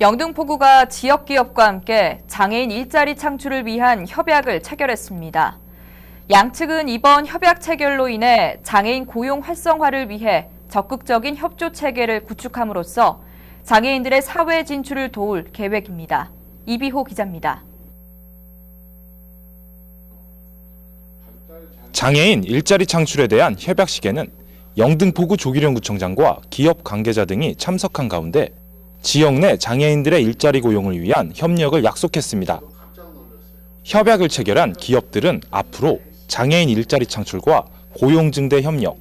영등포구가 지역 기업과 함께 장애인 일자리 창출을 위한 협약을 체결했습니다. 양측은 이번 협약 체결로 인해 장애인 고용 활성화를 위해 적극적인 협조 체계를 구축함으로써 장애인들의 사회 진출을 도울 계획입니다. 이비호 기자입니다. 장애인 일자리 창출에 대한 협약식에는 영등포구 조기령 구청장과 기업 관계자 등이 참석한 가운데 지역 내 장애인들의 일자리 고용을 위한 협력을 약속했습니다. 협약을 체결한 기업들은 앞으로 장애인 일자리 창출과 고용 증대 협력,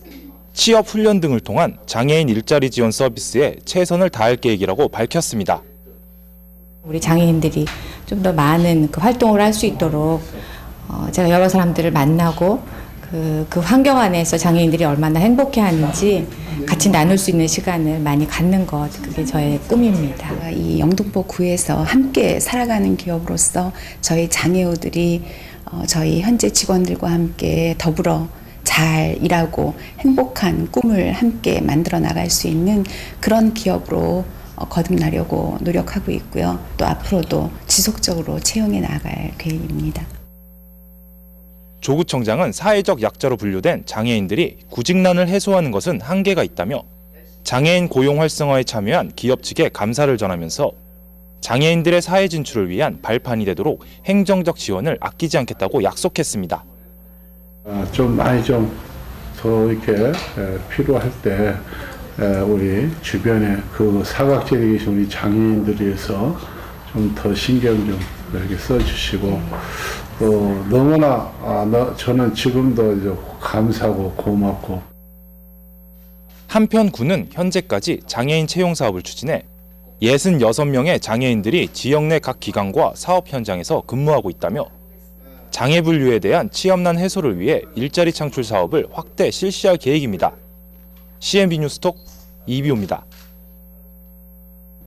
취업 훈련 등을 통한 장애인 일자리 지원 서비스에 최선을 다할 계획이라고 밝혔습니다. 우리 장애인들이 좀 더 많은 그 활동을 할 수 있도록 어, 제가 여러 사람들을 만나고 그, 그 환경 안에서 장애인들이 얼마나 행복해 하는지 같이 나눌 수 있는 시간을 많이 갖는 것 그게 저의 꿈입니다. 이 영등포 구에서 함께 살아가는 기업으로서 저희 장애우들이 어, 저희 현재 직원들과 함께 더불어 잘 일하고 행복한 꿈을 함께 만들어 나갈 수 있는 그런 기업으로 어, 거듭나려고 노력하고 있고요. 또 앞으로도 지속적으로 채용해 나갈 계획입니다. 조 구청장은 사회적 약자로 분류된 장애인들이 구직난을 해소하는 것은 한계가 있다며 장애인 고용 활성화에 참여한 기업 측에 감사를 전하면서 장애인들의 사회 진출을 위한 발판이 되도록 행정적 지원을 아끼지 않겠다고 약속했습니다. 아, 좀 많이 좀 더 이렇게 에, 필요할 때 에, 우리 주변에 그 사각지대에 계신 우리 장애인들에 위해서 좀 더 신경 좀 이렇게 써주시고 또 너무나 아, 너, 저는 지금도 이제 감사하고 고맙고 한편 구는 현재까지 장애인 채용 사업을 추진해 66명의 장애인들이 지역 내 각 기관과 사업 현장에서 근무하고 있다며 장애 분류에 대한 취업난 해소를 위해 일자리 창출 사업을 확대 실시할 계획입니다. CNB 뉴스톡 이비호입니다.